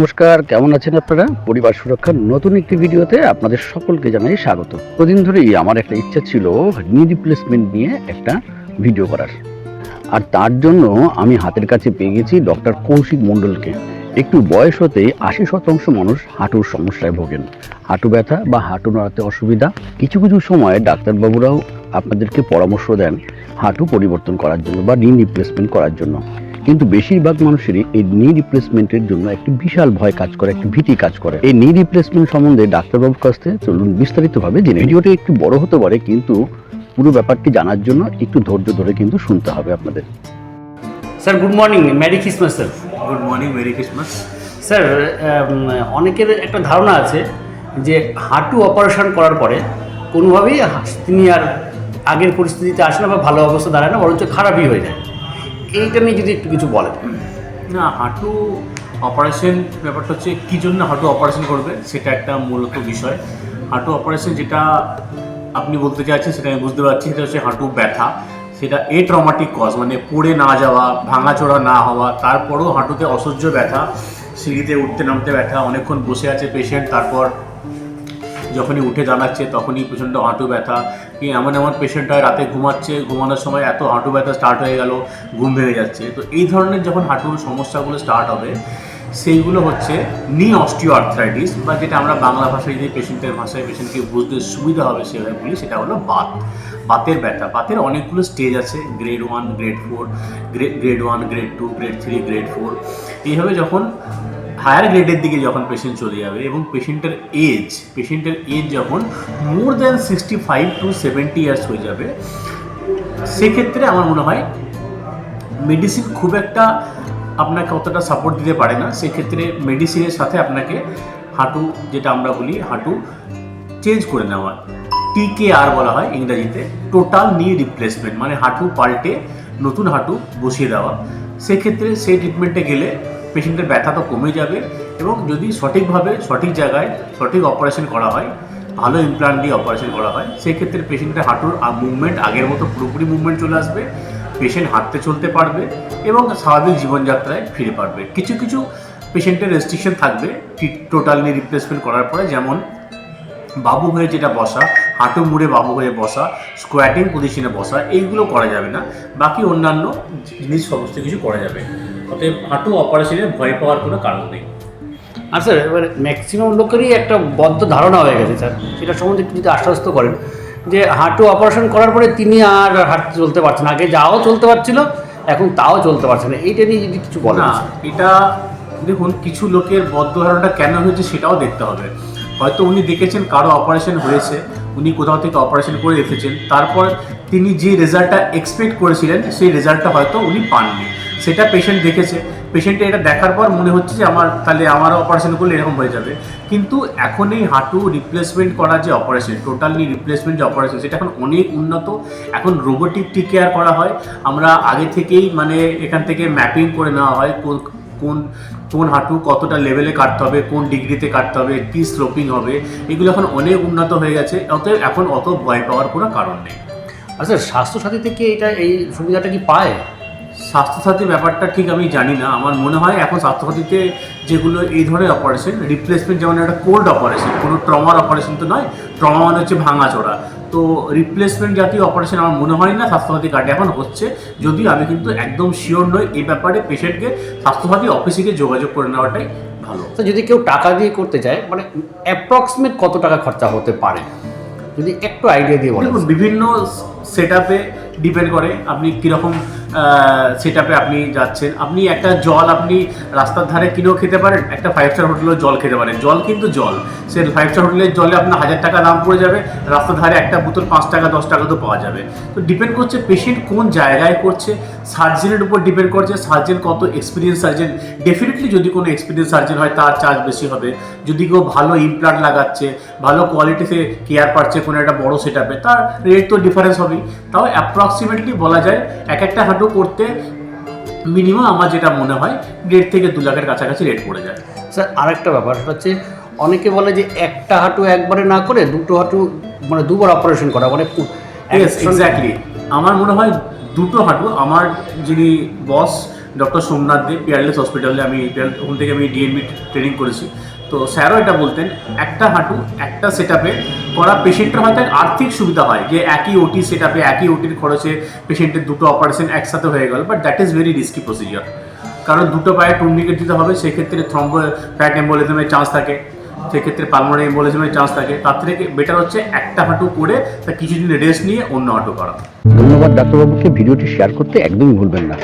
নমস্কার, কেমন আছেন আপনারা? পরিবার সুরক্ষার নতুন একটি ভিডিওতে আপনাদের সকলকে জানাই স্বাগত। কদিন ধরেই আমার একটা ইচ্ছা ছিল নি রিপ্লেসমেন্ট নিয়ে একটা ভিডিও করার। আর তার জন্য আমি হাতের কাছে পেয়ে গেছি ডক্টর কৌশিক মণ্ডলকে। একটু বয়স হতে আশি শতাংশ মানুষ হাঁটুর সমস্যায় ভোগেন। হাঁটু ব্যথা বা হাঁটু নাড়াতে অসুবিধা। কিছু কিছু সময় ডাক্তারবাবুরাও আপনাদেরকে পরামর্শ দেন হাঁটু পরিবর্তন করার জন্য বা নি রিপ্লেসমেন্ট করার জন্য। কিন্তু বেশিরভাগ মানুষেরই এই নি রিপ্লেসমেন্টের জন্য একটি বিশাল ভয় কাজ করে একটি ভীতি কাজ করে। এই নি রিপ্লেসমেন্ট সম্বন্ধে ডাক্তারবাবুর কাছ থেকে চলুন বিস্তারিতভাবে জেনে ভিডিওটি একটু বড় হতে পারে কিন্তু পুরো ব্যাপারটি জানার জন্য একটু ধৈর্য ধরে কিন্তু শুনতে হবে আপনাদের। Sir good morning merry Christmas sir good morning merry Christmas sir অনেকের একটা ধারণা আছে যে হাঁটু অপারেশন করার পরে কোনোভাবেই তিনি আর আগের পরিস্থিতিতে আসে না বা ভালো অবস্থা দাঁড়ায় না বরঞ্চ খারাপই হয়ে যায়। এইটা নিয়ে যদি একটু কিছু বলেন। না, হাঁটু অপারেশন ব্যাপারটা হচ্ছে কী জন্য হাঁটু অপারেশন করবে, সেটা একটা মূলত বিষয়। হাঁটু অপারেশন যেটা আপনি বলতে চাইছেন, সেটা আমি বুঝতে পারছি, সেটা হচ্ছে হাঁটু ব্যথা। সেটা এ ট্রমাটিক কজ মানে পড়ে না যাওয়া, ভাঙাচোরা না হওয়া, তারপরেও হাঁটুতে অসহ্য ব্যথা, সিঁড়িতে উঠতে নামতে ব্যথা, অনেকক্ষণ বসে আছে পেশেন্ট তারপর যখনই উঠে দাঁড়াচ্ছে তখনই প্রচণ্ড হাঁটু ব্যথা। কি এমন এমন পেশেন্ট হয়, রাতে ঘুমাচ্ছে, ঘুমানোর সময় এত হাঁটু ব্যথা স্টার্ট হয়ে গেল, ঘুম ভেঙে যাচ্ছে। তো এই ধরনের যখন হাঁটুর সমস্যাগুলো স্টার্ট হবে সেইগুলো হচ্ছে নি অস্টিও আর্থ্রাইটিস বা যেটা আমরা বাংলা ভাষায় যদি পেশেন্টের ভাষায় পেশেন্টকে বুঝতে সুবিধা হবে সেভাবে সেটা হলো বাত। বাতের ব্যথা। বাতের অনেকগুলো স্টেজ আছে grade one grade four grade one grade two grade three grade four এইভাবে যখন হায়ার গ্রেডের দিকে যখন পেশেন্ট চলে যাবে এবং পেশেন্টের এজ পেশেন্টের এজ যখন more than sixty five to seventy years হয়ে যাবে, সেক্ষেত্রে আমার মনে হয় মেডিসিন খুব একটা আপনাকে অতটা সাপোর্ট দিতে পারে না। সেক্ষেত্রে মেডিসিনের সাথে আপনাকে হাঁটু, যেটা আমরা বলি হাঁটু চেঞ্জ করে নেওয়া। টিকে আর বলা হয় ইংরাজিতে। টোটাল নি রিপ্লেসমেন্ট মানে হাঁটু পাল্টে নতুন হাঁটু বসিয়ে দেওয়া। সেক্ষেত্রে সেই ট্রিটমেন্টে গেলে পেশেন্টের ব্যথা তো কমে যাবে এবং যদি সঠিকভাবে, সঠিক জায়গায়, সঠিক অপারেশন করা হয়, ভালো ইমপ্লান্ট দিয়ে অপারেশন করা হয়, সেক্ষেত্রে পেশেন্টের হাঁটুর মুভমেন্ট আগের মতো পুরোপুরি মুভমেন্ট চলে আসবে। পেশেন্ট হাঁটতে চলতে পারবে এবং স্বাভাবিক জীবনযাত্রায় ফিরে পারবে। কিছু কিছু পেশেন্টের রেস্ট্রিকশন থাকবে টোটাল রিপ্লেসমেন্ট করার পরে যেমন বাবু হয়ে যেটা বসা, হাঁটু মুড়ে বাবু হয়ে বসা স্কোয়াটিং পজিশনে বসা, এইগুলো করা যাবে না। বাকি অন্যান্য জিনিস সমস্ত কিছু করা যাবে। অতএব হাঁটু অপারেশনে ভয় পাওয়ার কোনো কারণ নেই। আর স্যার এবার ম্যাক্সিমাম লোকেরই একটা বদ্ধ ধারণা হয়ে গেছে স্যার সেটা সম্বন্ধে যদি আশ্বস্ত করেন। যে হাঁটু অপারেশন করার পরে তিনি আর হাঁটতে চলতে পারছেন। আগে যাও চলতে পারছিল, এখন তাও চলতে পারছে না। এইটা নিয়ে যদি কিছু বলা এটা দেখুন, কিছু লোকের বদ্ধ ধারণাটা কেন হয়েছে সেটাও দেখতে হবে। হয়তো উনি দেখেছেন কারও অপারেশন হয়েছে। উনি কোথাও থেকে অপারেশন করে এসেছেন। তারপর তিনি যে রেজাল্টটা এক্সপেক্ট করেছিলেন, সেই রেজাল্টটা হয়তো উনি পাননি। সেটা পেশেন্ট দেখেছে। পেশেন্টে এটা দেখার পর মনে হচ্ছে যে আমার, তাহলে আমার অপারেশন করলে এরকম হয়ে যাবে। কিন্তু এখন এই হাঁটু রিপ্লেসমেন্ট করা যে অপারেশন টোটালি রিপ্লেসমেন্ট যে অপারেশন সেটা এখন অনেক উন্নত। এখন রোবোটিক টি কেয়ার করা হয়। আমরা আগে থেকেই মানে এখান থেকে ম্যাপিং করে নেওয়া হয় কোন কোন হাঁটু কতটা লেভেলে কাটতে হবে কোন ডিগ্রিতে কাটতে হবে কী স্লোপিং হবে এগুলো এখন অনেক উন্নত হয়ে গেছে অতএব এখন অত ভয় পাওয়ার কোনো কারণ নেই। আচ্ছা স্বাস্থ্যসাথী থেকে এটা এই সুবিধাটা কি পায়? স্বাস্থ্যসাথী ব্যাপারটা ঠিক আমি জানি না আমার মনে হয় এখন স্বাস্থ্যসাথীতে যেগুলো এই ধরনের অপারেশন রিপ্লেসমেন্ট যেমন একটা কোল্ড অপারেশন কোনো ট্রমার অপারেশন তো নয় ট্রমা মানে হচ্ছে ভাঙাচোরা। তো রিপ্লেসমেন্ট জাতীয় অপারেশন আমার মনে হয় না স্বাস্থ্যসাথী কার্ডে এখন হচ্ছে। যদি আমি কিন্তু একদম শিওর নই এই ব্যাপারে পেশেন্টকে স্বাস্থ্যসাথী অফিসে গিয়ে যোগাযোগ করে নেওয়াটাই ভালো। তো যদি কেউ টাকা দিয়ে করতে চায় মানে অ্যাপ্রক্সিমেট কত টাকা খরচা হতে পারে? যদি একটু আইডিয়া দিয়ে বলেন। বিভিন্ন সেট আপে ডিপেন্ড করে আপনি কীরকম সেট আপে আপনি যাচ্ছেন। আপনি একটা জল আপনি রাস্তার ধারে কিনেও খেতে পারেন, একটা ফাইভ স্টার হোটেলেও জল খেতে পারেন। জল কিন্তু জল। সে ফাইভ স্টার হোটেলের জলে আপনার হাজার টাকা দাম পড়ে যাবে, রাস্তার ধারে একটা বোতল পাঁচ টাকা, দশ টাকা তো পাওয়া যাবে। তো ডিপেন্ড করছে পেশেন্ট কোন জায়গায় করছে সার্জেনের উপর ডিপেন্ড করছে সার্জেন কত এক্সপিরিয়েন্স সার্জেন ডেফিনেটলি যদি কোনো এক্সপিরিয়েন্স সার্জেন হয়, তার চার্জ বেশি হবে। যদি কেউ ভালো ইমপ্লান্ট লাগাচ্ছে, ভালো কোয়ালিটিতে কেয়ার পাচ্ছে কোনো একটা বড় সেট আপে তার রেট তো ডিফারেন্স হবেই। তাও অ্যাপ্রক্সিমেটলি বলা যায়, এক একটা হাঁটু করতে মিনিমাম আমার যেটা মনে হয় দেড় থেকে দু লাখের কাছাকাছি রেট পড়ে যায়। স্যার আরেকটা ব্যাপার সেটা হচ্ছে অনেকে বলে যে একটা হাঁটু একবারে না করে দুটো হাঁটু মানে দুবার অপারেশন করা মানে এক্স্যাক্টলি আমার মনে হয় দুটো হাঁটু আমার যিনি boss doctor Somnath De Peerless হসপিটালে আমি ওখান থেকে আমি ডিএনবি ট্রেনিং করেছি। তো স্যারও এটা বলতেন, একটা হাঁটু, একটা সেট আপে করা পেশেন্টের হয়তো আর্থিক সুবিধা হয় যে একই ওটি সেট আপে একই ওটির খরচে পেশেন্টের দুটো অপারেশন একসাথে হয়ে গেল but that is very risky procedure কারণ দুটো পায়ে টুর্নিকেট দিতে হবে, সেক্ষেত্রে থ্রম্ব ফ্যাট এম্বোলিজমের চান্স থাকে, সেক্ষেত্রে পালমোনারি এম্বোলিজমের চান্স থাকে, তার থেকে বেটার হচ্ছে একটা হাঁটু করে তা কিছুদিন রেস্ট নিয়ে অন্য হাঁটু করা। ধন্যবাদ ডাক্তারবাবুকে, ভিডিওটি শেয়ার করতে একদমই ভুলবেন না।